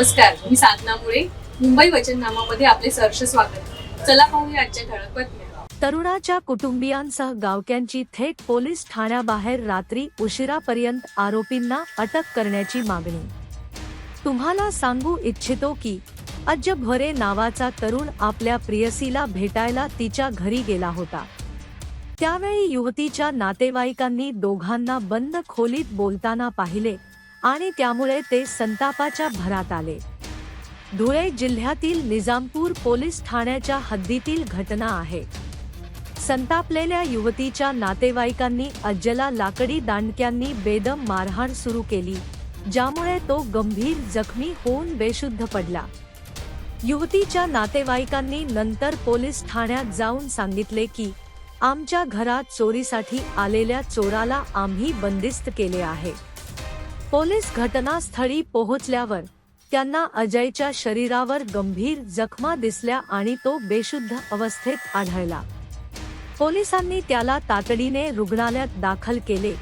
नमस्कार मी साधना मुळे. मुंबई वचननामामध्ये आपले सहर्ष स्वागत. चला पाहूया आजच्या ठळक बातम्या. तरुणाच्या कुटुंबियांसह गावक्यांची थेट पोलीस ठाण्याबाहेर रात्री उशिरापर्यंत आरोपींना अटक करण्याची मागणी. तुम्हाला सांगू इच्छितो की अज्ज भरे नावाचा तरुण आपल्या प्रियसीला भेटायला तिच्या घरी गेला होता. त्यावेळी युवतीच्या नातेवाईकांनी दोघांना बंद खोलीत बोलताना पाहिले आणि त्यामुळे ते संतापाच्या भरात आले. धुळे जिल्ह्यातील निजामपूर पोलीस ठाण्याच्या हद्दीतील घटना आहे. संतापलेल्या युवतीच्या नातेवाईकांनी अज्जला लाकडी दांडक्यांनी बेदम मारहाण सुरू केली ज्यामुळे तो गंभीर जखमी होऊन बेशुद्ध पडला. युवतीच्या नातेवाईकांनी नंतर पोलीस ठाण्यात जाऊन सांगितले की आमच्या घरात चोरीसाठी आलेल्या चोराला आम्ही बंदिस्त केले आहे. पोलीस घटनास्थळी पोहोचल्यावर त्यांना अजयच्या शरीरावर गंभीर जखमा दिसल्या आणि तो बेशुद्ध अवस्थेत आढळला. पोलिसांनी त्याला तातडीने रुग्णालयात दाखल केले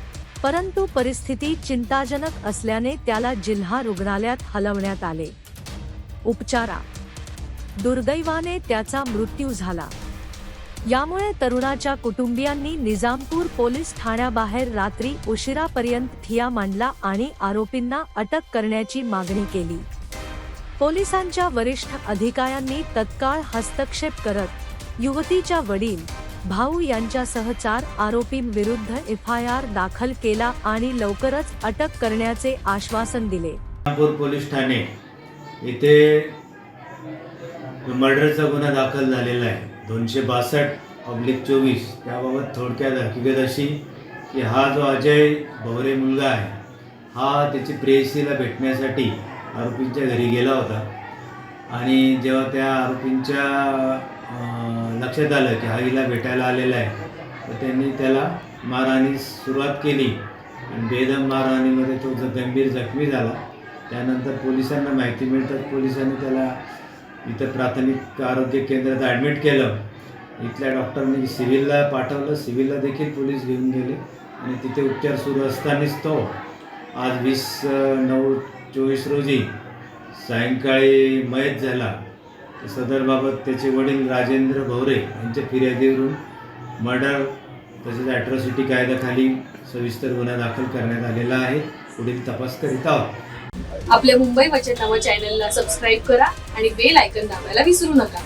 परंतु परिस्थिती चिंताजनक असल्याने त्याला जिल्हा रुग्णालयात हलवण्यात आले. उपचारा. दुर्दैवाने त्याचा मृत्यू झाला. यामुळे तरुणाच्या कुटुंबियांनी निजामपूर पोलीस ठाण्याबाहेर रात्री उशिरापर्यंत ठिया मांडला आणि आरोपींना अटक करण्याची मागणी केली. पोलिसांच्या वरिष्ठ अधिकाऱ्यांनी तत्काळ हस्तक्षेप करत युवतीच्या वडील भाऊ यांच्यासह चार आरोपींविरुद्ध एफ आय आर दाखल केला आणि लवकरच अटक करण्याचे आश्वासन दिले. पोलीस ठाणे इथे मर्डरचा गुन्हा दाखल झालेला आहे. दोनशे बासष्ट ऑब्लिक चोवीस. त्याबाबत थोडक्यात हकीकत अशी की हा जो अजय भवरे मुलगा आहे हा त्याची प्रेयसीला भेटण्यासाठी आरोपींच्या घरी गेला होता. आणि जेव्हा त्या आरोपींच्या लक्षात आलं की हा हिला भेटायला आलेला आहे तर त्यांनी त्याला मारहाणीस सुरुवात केली. आणि बेदम मारहाणीमध्ये तो गंभीर जखमी झाला त्यानंतर पोलिसांना माहिती मिळतात पोलिसांनी त्याला इथं प्राथमिक आरोग्य केंद्रात ॲडमिट केलं. इथल्या डॉक्टरनी सिव्हिलला पाठवलं. सिव्हिलला देखील पोलीस घेऊन गेले. आणि तिथे उपचार सुरू असतानाच तो आज वीस नऊ चोवीस रोजी सायंकाळी मयत झाला. सदरबाबत त्याचे वडील राजेंद्र भवरे यांच्या फिर्यादीवरून मर्डर तसेच ॲट्रॉसिटी कायद्याखाली सविस्तर गुन्हा दाखल करण्यात आलेला आहे. पुढील तपास करीत आहोत. आपल्या मुंबई वचननामा चॅनलला सबस्क्राईब करा आणि बेल आयकन दाबायला विसरू नका.